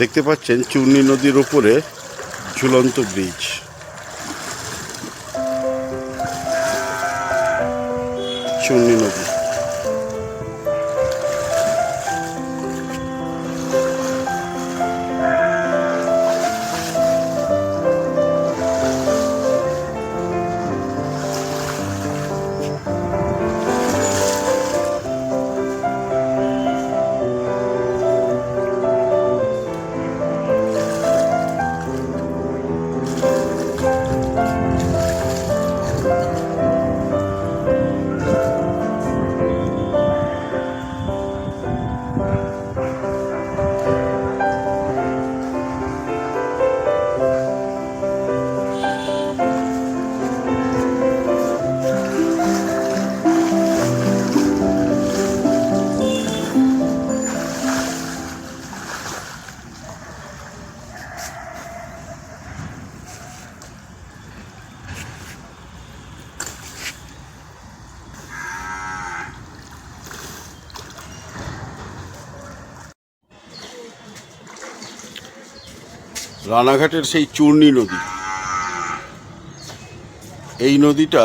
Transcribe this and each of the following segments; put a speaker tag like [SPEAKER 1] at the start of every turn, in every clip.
[SPEAKER 1] দেখতে পাচ্ছেন চূর্ণি নদীর ওপরে ঝুলন্ত ব্রিজ। চূর্ণি নদী। রানাঘাটের সেই চূর্ণী নদী। এই নদীটা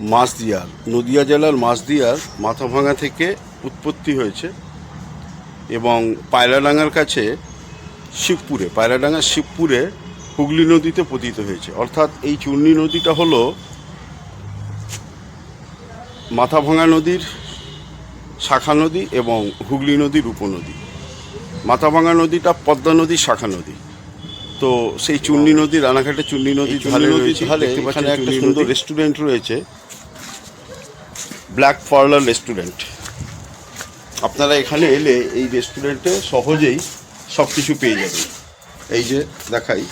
[SPEAKER 1] মাছদিয়ার, নদিয়া জেলার মাছদিয়ার মাথাভাঙা থেকে উৎপত্তি হয়েছে এবং পায়রাডাঙ্গার কাছে শিবপুরে পায়রাডাঙ্গা শিবপুরে হুগলি নদীতে পতিত হয়েছে। অর্থাৎ এই চূর্ণী নদীটা হলো মাথাভাঙা নদীর শাখা নদী এবং হুগলি নদীর উপনদী। মাথাভাঙা নদীটা পদ্মা নদীর শাখা নদী। তো সেই চুন্নি নদী রানাঘাটে চুন্নি নদী ধারে এখানে একটা সুন্দর রেস্টুরেন্ট রয়েছে ব্ল্যাক পার্লার রেস্টুরেন্ট আপনারা এখানে এলে এই রেস্টুরেন্টে সহজেই সব কিছু পেয়ে যাবেন। এই যে দেখাই।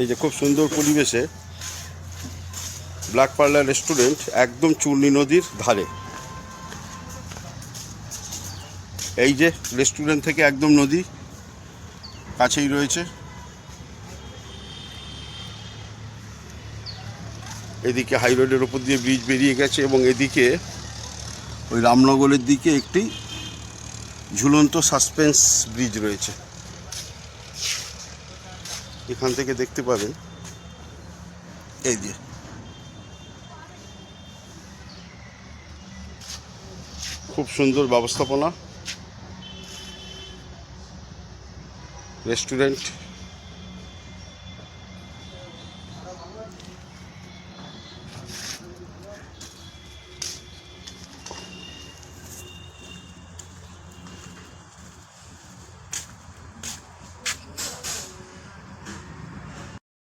[SPEAKER 1] এই যে খুব সুন্দর পরিবেশে ব্ল্যাক পার্লার রেস্টুরেন্ট একদম চূর্ণী নদীর ধারে। এই যে রেস্টুরেন্ট থেকে একদম নদী কাছেই রয়েছে। এদিকে হাই রোডের ওপর দিয়ে ব্রিজ বেরিয়ে গেছে এবং এদিকে ওই রামনগরের দিকে একটি ঝুলন্ত সাসপেন্স ব্রিজ রয়েছে। এখান থেকে দেখতে পাবেন। এই যে। খুব সুন্দর ব্যবস্থাপনা। রেস্টুরেন্ট।